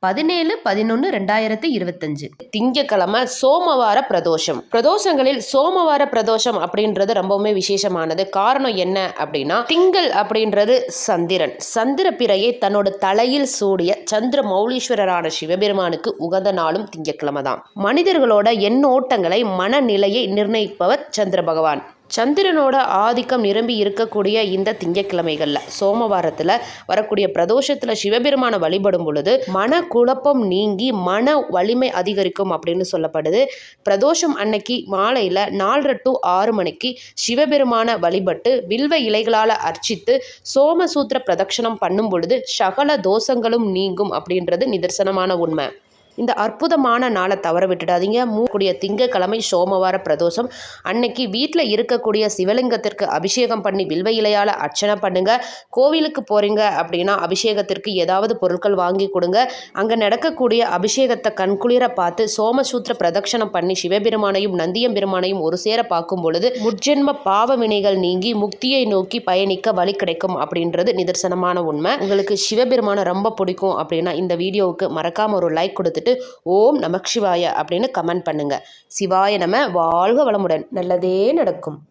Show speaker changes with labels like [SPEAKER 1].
[SPEAKER 1] பதினேழு பதினொன்று ரெண்டாயிரத்தி இருபத்தஞ்சு. திங்கக்கிழமை சோமவார பிரதோஷம். பிரதோஷங்களில் சோமவார பிரதோஷம் அப்படின்றது ரொம்பவுமே விசேஷமானது. காரணம் என்ன அப்படின்னா திங்கள் அப்படின்றது சந்திரன். சந்திர பிறையை தன்னோட தலையில் சூடிய சந்திர மௌலீஸ்வரரான சிவபெருமானுக்கு உகந்த நாளும் திங்கக்கிழமை தான் மனிதர்களோட எண்ணோட்டங்களை மனநிலையை நிர்ணயிப்பவர் சந்திர பகவான். சந்திரனோட ஆதிக்கம் நிரம்பி இருக்கக்கூடிய இந்த திங்கக்கிழமைகளில் சோமவாரத்தில் வரக்கூடிய பிரதோஷத்தில் சிவபெருமானை வழிபடும் பொழுது மன குழப்பம் நீங்கி மன வலிமை அதிகரிக்கும் அப்படின்னு சொல்லப்படுது. பிரதோஷம் அன்னைக்கு மாலையில் நாலரை டு ஆறு மணிக்கு சிவபெருமானை வழிபட்டு வில்வ இலைகளால் அர்ச்சித்து சோமசூத்திர பிரதட்சணம் பண்ணும் பொழுது சகல தோஷங்களும் நீங்கும் அப்படின்றது நிதர்சனமான உண்மை. இந்த அற்புதமான நாளை தவற விட்டுடாதீங்க. மூக்கூடிய திங்கக்கிழமை சோமவார பிரதோஷம். அன்னைக்கு வீட்டில் இருக்கக்கூடிய சிவலிங்கத்திற்கு அபிஷேகம் பண்ணி வில்வ இலையால் அர்ச்சனை பண்ணுங்க. கோவிலுக்கு போறீங்க அப்படின்னா அபிஷேகத்திற்கு ஏதாவது பொருட்கள் வாங்கி கொடுங்க. அங்கே நடக்கக்கூடிய அபிஷேகத்தை கண்குளிர பார்த்து சோமசூத்திர பிரதட்சணம் பண்ணி சிவபெருமானையும் நந்தியம் பெருமானையும் ஒரு சேர பார்க்கும் பொழுது முற்ஜென்ம பாவ வினைகள் நீங்கி முக்தியை நோக்கி பயணிக்க வழி கிடைக்கும் அப்படின்றது நிதர்சனமான உண்மை. உங்களுக்கு சிவபெருமானை ரொம்ப பிடிக்கும் அப்படின்னா இந்த வீடியோவுக்கு மறக்காம ஒரு லைக் கொடுத்துட்டு ஓம் நமக் சிவாய அப்படின்னு கமெண்ட் பண்ணுங்க. சிவாய நம வாழ்க வளமுடன். நல்லதே நடக்கும்.